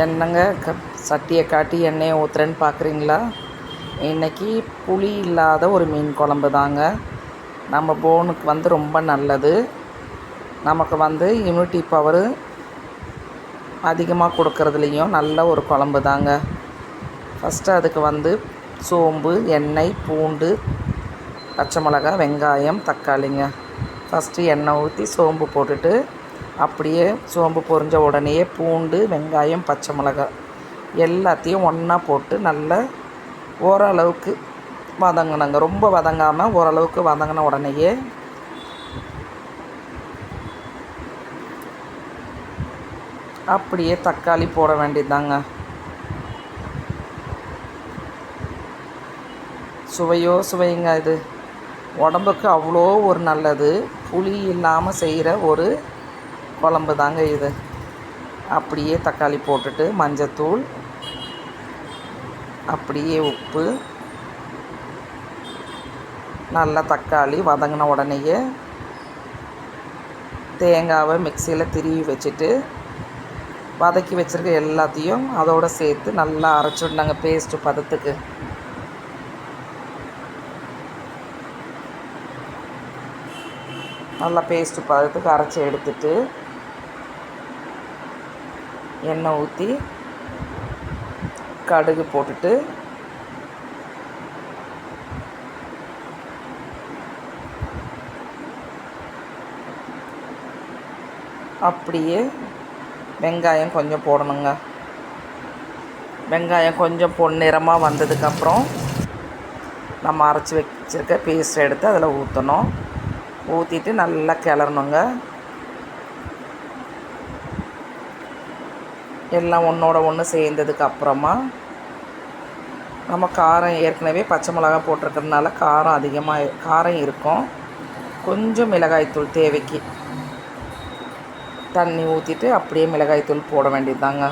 என்னங்க க சட்டியை காட்டி எண்ணெயை ஊற்றுறேன்னு பார்க்குறீங்களா இன்றைக்கி புளி இல்லாத ஒரு மீன் குழம்பு தாங்க. நம்ம போனுக்கு வந்து ரொம்ப நல்லது. நமக்கு வந்து இம்யூனிட்டி பவரு அதிகமாக கொடுக்கறதுலேயும் நல்ல ஒரு குழம்பு தாங்க. ஃபஸ்ட்டு அதுக்கு வந்து சோம்பு எண்ணெய் பூண்டு பச்சை மிளகா வெங்காயம் தக்காளிங்க. ஃபஸ்ட்டு எண்ணெய் ஊற்றி சோம்பு போட்டுட்டு அப்படியே சோம்பு பொரிஞ்ச உடனே பூண்டு வெங்காயம் பச்சை மிளகாய் எல்லாத்தையும் ஒன்றா போட்டு நல்லா ஓரளவுக்கு வதங்கினங்க. ரொம்ப வதங்காமல் ஓரளவுக்கு வதங்கின உடனேயே அப்படியே தக்காளி போட வேண்டியதாங்க சுவையோ சுவைங்க இது. உடம்புக்கு அவ்வளோ ஒரு நல்லது. புளி இல்லாமல் செய்கிற ஒரு குழம்பு தாங்க இது. அப்படியே தக்காளி போட்டுட்டு மஞ்சத்தூள் அப்படியே உப்பு நல்லா தக்காளி வதங்கின உடனேயே தேங்காவை மிக்சியில் திருவி வச்சுட்டு வதக்கி வச்சுருக்க எல்லாத்தையும் அதோடு சேர்த்து நல்லா அரைச்சிடணுங்க பேஸ்ட்டு பதத்துக்கு. நல்லா பேஸ்ட்டு பதத்துக்கு அரைச்சி எடுத்துட்டு எண்ணெய் ஊற்றி கடுகு போட்டுட்டு அப்படியே வெங்காயம் கொஞ்சம் போடணுங்க. வெங்காயம் கொஞ்சம் பொன்னிறமாக வந்ததுக்கப்புறம் நம்ம அரைச்சி வச்சுருக்க பேஸ்ட் எடுத்து அதில் ஊற்றணும் ஊற்றிட்டு நல்லா கிளறணுங்க. எல்லாம் ஒன்றோட ஒன்று சேர்ந்ததுக்கு அப்புறமா நம்ம காரம் ஏற்கனவே பச்சை மிளகா போட்டிருக்கறதுனால காரம் அதிகமாக காரம் இருக்கும். கொஞ்சம் மிளகாய்த்தூள் தேவைக்கு. தண்ணி ஊற்றிட்டு அப்படியே மிளகாய்த்தூள் போட வேண்டியதுதாங்க.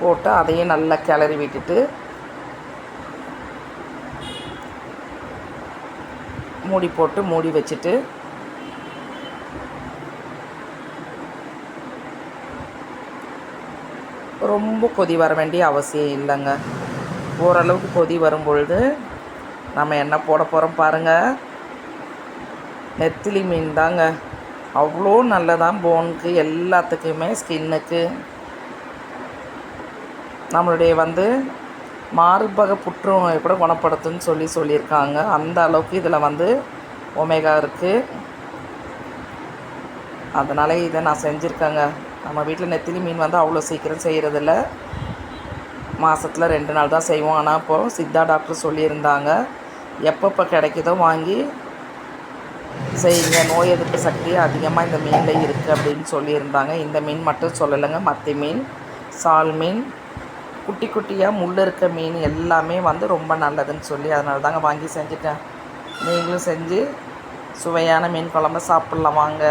போட்டு அதையும் நல்லா கிளறி விட்டுட்டு மூடி போட்டு மூடி வச்சுட்டு ரொம்ப கொதி வர வேண்டிய அவசியம் இல்லைங்க. ஓரளவுக்கு கொதி வரும் பொழுது நம்ம என்ன போட போகிறோம் பாருங்கள் நெத்திலி மீன் தாங்க. அவ்வளோ நல்லதான் போனுக்கு எல்லாத்துக்குமே ஸ்கின்னுக்கு. நம்மளுடைய வந்து மார்பக புற்றுநோயை கூட குணப்படுத்துன்னு சொல்லி சொல்லியிருக்காங்க. அந்த அளவுக்கு இதில் வந்து ஒமேகா இருக்குது அதனால் இதை நான் செஞ்சுருக்கேங்க. நம்ம வீட்டில் நெத்திலி மீன் வந்து அவ்வளோ சீக்கிரம் செய்கிறதில்ல மாதத்தில் ரெண்டு நாள் தான் செய்வோம். ஆனால் இப்போது சித்தா டாக்டர் சொல்லியிருந்தாங்க எப்பப்போ கிடைக்குதோ வாங்கி செய்யுங்க. நோய் எதிர்ப்பு சக்தி அதிகமாக இந்த மீனில் இருக்குது அப்படின்னு சொல்லியிருந்தாங்க. இந்த மீன் மட்டும் சொல்லலைங்க. மத்தி மீன் சால் மீன் குட்டி குட்டியாக முள் இருக்க மீன் எல்லாமே வந்து ரொம்ப நல்லதுன்னு சொல்லி அதனால தாங்க வாங்கி செஞ்சுட்டேன். நீங்களும் செஞ்சு சுவையான மீன் குழம்பு சாப்பிட்லாம். வாங்க.